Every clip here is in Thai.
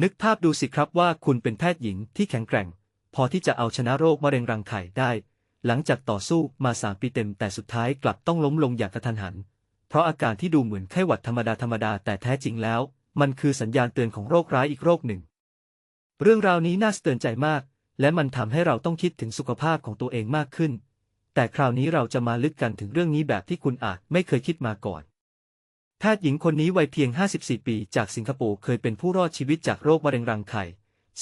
นึกภาพดูสิครับว่าคุณเป็นแพทย์หญิงที่แข็งแกร่ง พอที่จะเอาชนะโรคมะเร็งรังไข่ได้ หลังจากต่อสู้มาสามปีเต็มแต่สุดท้ายกลับต้องล้มลงอย่างกระทันหัน เพราะอาการที่ดูเหมือนไข้หวัดธรรมดาธรรมดาแต่แท้จริงแล้ว มันคือสัญญาณเตือนของโรคร้ายอีกโรคหนึ่ง เรื่องราวนี้น่าสะเตือนใจมาก และมันทำให้เราต้องคิดถึงสุขภาพของตัวเองมากขึ้น แต่คราวนี้เราจะมาลึกกันถึงเรื่องนี้แบบที่คุณอาจไม่เคยคิดมาก่อน แพทย์หญิงคนนี้วัยเพียง 54 ปี จากสิงคโปร์เคยเป็นผู้รอดชีวิตจากโรคมะเร็งรังไข่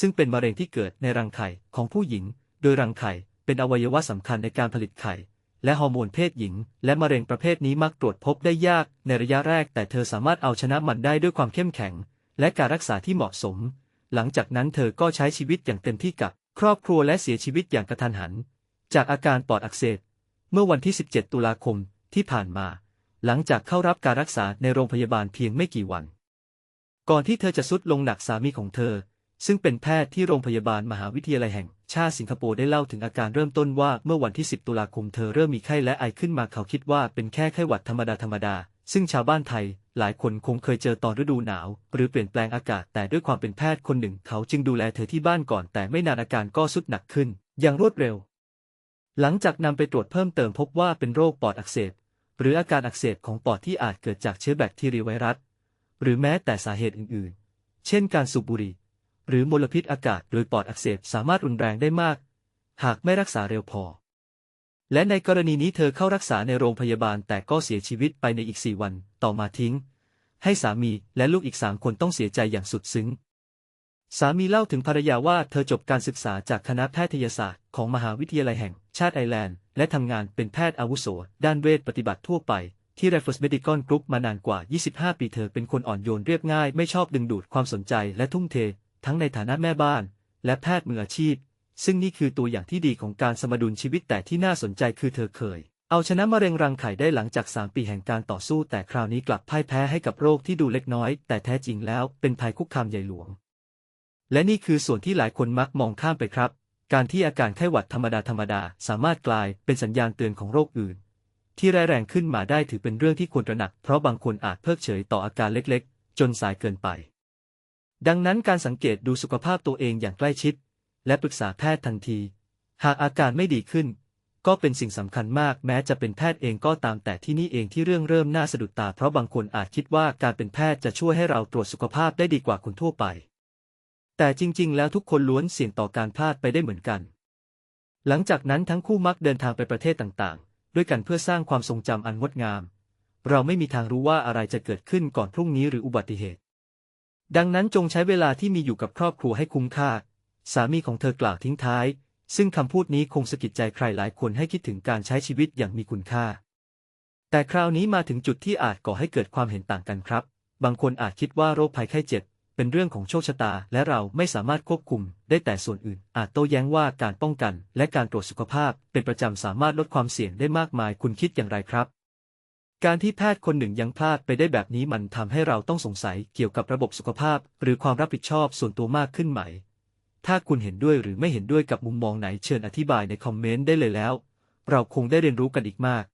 ซึ่งเป็นมะเร็งที่เกิดในรังไข่ของผู้หญิง โดยรังไข่เป็นอวัยวะสำคัญในการผลิตไข่ และฮอร์โมนเพศหญิง และมะเร็งประเภทนี้มักตรวจพบได้ยากในระยะแรก แต่เธอสามารถเอาชนะมันได้ด้วยความเข้มแข็ง และการรักษาที่เหมาะสม หลังจากนั้นเธอก็ใช้ชีวิตอย่างเต็มที่กับครอบครัวและเสียชีวิตอย่างกระทันหัน จากอาการปอดอักเสบเมื่อวันที่ 17 ตุลาคมที่ผ่านมา หลังจากเข้ารับการรักษาในโรงพยาบาลเพียงไม่กี่วัน ก่อนที่เธอจะสุดลงหนักสามีของเธอ ซึ่งเป็นแพทย์ที่โรงพยาบาลมหาวิทยาลัยแห่ง ชาติสิงคโปร์ได้เล่าถึงอาการเริ่มต้นว่าเมื่อวันที่ 10 ตุลาคมเธอเริ่มมีไข้และไอขึ้นมาเขาคิดว่าเป็นแค่ไข้หวัดธรรมดาธรรมดา ซึ่งชาวบ้านไทยหลายคนคงเคยเจอตอนฤดูหนาว หรือเปลี่ยนแปลงอากาศ แต่ด้วยความเป็นแพทย์คนหนึ่ง เขาจึงดูแลเธอที่บ้านก่อน แต่ไม่นานอาการก็สุดหนักขึ้น อย่างรวดเร็ว หลังจากนำไปตรวจเพิ่มเติมพบว่าเป็นโรคปอดอักเสบ หรืออาการอักเสบของปอดที่อาจเกิดจากเชื้อแบคทีเรียไวรัส หรือแม้แต่สาเหตุอื่นๆ เช่นการสูบบุหรี่ หรือมลพิษอากาศโดยปอดอักเสบสามารถรุนแรงได้มาก หากไม่รักษาเร็วพอ และในกรณีนี้เธอเข้ารักษาในโรงพยาบาลแต่ก็เสียชีวิตไปในอีกสี่วัน ต่อมาทิ้ง ให้สามีและลูกอีกสามคนต้องเสียใจอย่างสุดซึ้ง สามีเล่าถึงภรรยาว่าเธอจบการศึกษาจากคณะแพทยศาสตร์ของมหาวิทยาลัยแห่ง ชาติไอร์แลนด์ และทำงานเป็นแพทย์อาวุโส ด้านเวชปฏิบัติทั่วไป ที่ Raffles Medical Group มานานกว่า 25 ปีเธอเป็นคนอ่อนโยนเรียบง่าย ไม่ชอบดึงดูดความสนใจและทุ่มเท ทั้งในฐานะแม่บ้าน และแพทย์มืออาชีพ ซึ่งนี่คือตัวอย่างที่ดีของการสมดุลชีวิตแต่ที่น่าสนใจคือเธอเคย เอาชนะมะเร็งรังไข่ได้หลังจาก 3 ปีแห่งการต่อสู้ แต่คราวนี้กลับพ่ายแพ้ให้กับโรคที่ดูเล็กน้อย แต่แท้จริงแล้วเป็นภัยคุกคามใหญ่หลวง และนี่คือส่วนที่หลายคนมักมองข้ามไปครับ การที่อาการไข้หวัดธรรมดาธรรมดาสามารถกลายเป็นสัญญาณเตือนของโรคอื่น ที่ร้ายแรงขึ้นมาได้ถือเป็นเรื่องที่ควรตระหนัก เพราะบางคนอาจเพิกเฉยต่ออาการเล็กๆ จนสายเกินไป ดังนั้นการสังเกตดูสุขภาพตัวเองอย่างใกล้ชิด และปรึกษาแพทย์ทันที หากอาการไม่ดีขึ้น ก็เป็นสิ่งสำคัญมากแม้จะเป็นแพทย์เองก็ตามแต่ที่นี่เองที่เรื่องเริ่มน่าสะดุดตา เพราะบางคนอาจคิดว่าการเป็นแพทย์จะช่วยให้เราตรวจสุขภาพได้ดีกว่าคนทั่วไป แต่จริง ๆ แล้วทุกคนล้วนเสี่ยงต่อการพลาดไปได้เหมือนกัน หลังจากนั้นทั้งคู่มักเดินทางไปประเทศต่างๆ ด้วยกันเพื่อสร้างความทรงจำอันงดงาม เราไม่มีทางรู้ว่าอะไรจะเกิดขึ้นก่อนพรุ่งนี้หรืออุบัติเหตุ ดังนั้นจงใช้เวลาที่มีอยู่กับครอบครัวให้คุ้มค่า สามีของเธอกล่าวทิ้งท้าย ซึ่งคำพูดนี้คงสะกิดใจใครหลายคนให้คิดถึงการใช้ชีวิตอย่างมีคุณค่า แต่คราวนี้มาถึงจุดที่อาจก่อให้เกิดความเห็นต่างกันครับ บางคนอาจคิดว่าโรคภัยไข้เจ็บ เป็นเรื่องของโชคชะตา และเราไม่สามารถควบคุมได้แต่ส่วนอื่น อาจโต้แย้งว่าการป้องกัน และการตรวจสุขภาพ เป็นประจำสามารถลดความเสี่ยงได้มากมายคุณคิดอย่างไรครับ การที่แพทย์คนหนึ่งยังพลาดไปได้แบบนี้มันทำให้เราต้องสงสัยเกี่ยวกับระบบสุขภาพ หรือความรับผิดชอบส่วนตัวมากขึ้นไหม ถ้าคุณเห็นด้วยหรือไม่เห็นด้วยกับมุมมองไหนเชิญอธิบายในคอมเมนต์ได้เลยแล้ว เราคงได้เรียนรู้กันอีกมาก